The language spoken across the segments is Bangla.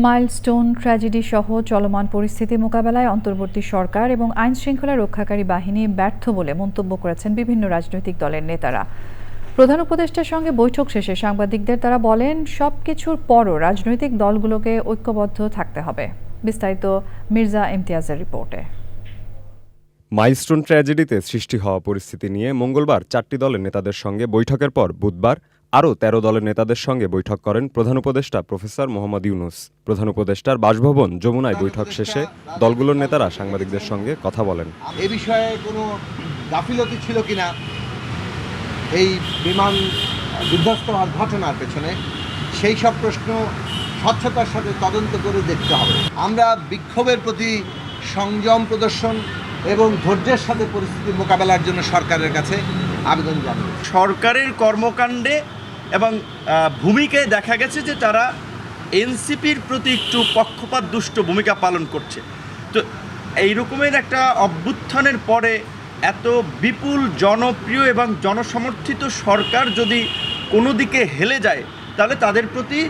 মাইলস্টোন ট্র্যাজেডি সহ চলমান পরিস্থিতি মোকাবেলায় অন্তর্বর্তী সরকার এবং আইন শৃঙ্খলা রক্ষাকারী বাহিনী ব্যর্থ বলে মন্তব্য করেছেন বিভিন্ন রাজনৈতিক দলের নেতারা। প্রধান উপদেষ্টার সঙ্গে বৈঠক শেষে সাংবাদিকদের তারা বলেন, সবকিছুর পরও রাজনৈতিক দলগুলোকে ঐক্যবদ্ধ থাকতে হবে। বিস্তারিত মির্জা ইমতিয়াজের রিপোর্টে। মাইলস্টোন ট্র্যাজেডিতে সৃষ্টি হওয়া পরিস্থিতি নিয়ে মঙ্গলবার চারটি দলের নেতাদের সঙ্গে বৈঠকের পর বুধবার আরও তেরো দলের নেতাদের সঙ্গে বৈঠক করেন প্রধান উপদেষ্টা প্রফেসর মোহাম্মদ ইউনুস। প্রধান উপদেষ্টার বাসভবন যমুনায় বৈঠক শেষে দলগুলোর নেতারা সাংবাদিকদের সঙ্গে কথা বলেন। এ বিষয়ে কোনো গাফিলতি ছিল কিনা? এই বিমান বিধ্বস্ত হওয়ার ঘটনার পেছনে সেই সব প্রশ্ন স্বচ্ছতার সাথে তদন্ত করে দেখতে হবে। আমরা বিক্ষোভের প্রতি সংযম প্রদর্শন এবং ধৈর্যের সাথে পরিস্থিতি মোকাবেলার জন্য সরকারের কাছে আবেদন জানাব সরকারের কর্মকাণ্ডে এবং আহ, ভূমিকায় দেখা গেছে যে তারা এনসিপির প্রতি একটু পক্ষপাত দুষ্ট ভূমিকা পালন করছে। তো এই রকমের একটা অভ্যুত্থানের পরে এত বিপুল জনপ্রিয় এবং জনসমর্থিত সরকার যদি কোনো দিকে হেলে যায় তাহলে তাদের প্রতি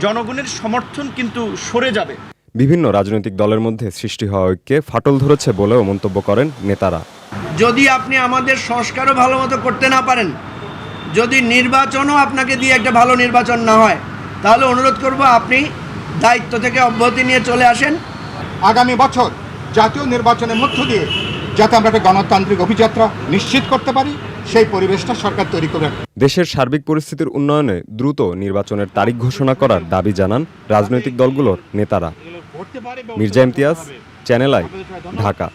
জনগণের সমর্থন কিন্তু সরে যাবে। বিভিন্ন রাজনৈতিক দলের মধ্যে সৃষ্টি হওয়া ঐক্যে ফাটল ধরেছে বলেও মন্তব্য করেন নেতারা। যদি আপনি আমাদের সংস্কারও ভালো মতো করতে না পারেন যদি নির্বাচনও আপনাকে দিয়ে একটা ভালো নির্বাচন না হয় তাহলে অনুরোধ করব আপনি দায়িত্ব থেকে অব্যাহতি নিয়ে চলে আসেন। আগামী বছর জাতীয় নির্বাচনের মধ্য দিয়ে যাতে আমরা একটা গণতান্ত্রিক অভিযাত্রা নিশ্চিত করতে পারি সেই পরিবেশটা সরকার তৈরি করে দেশের সার্বিক পরিস্থিতির উন্নয়নে দ্রুত নির্বাচনের তারিখ ঘোষণা করার দাবি জানান রাজনৈতিক দলগুলোর নেতারা। Mirza Imtiaz channel I Dhaka.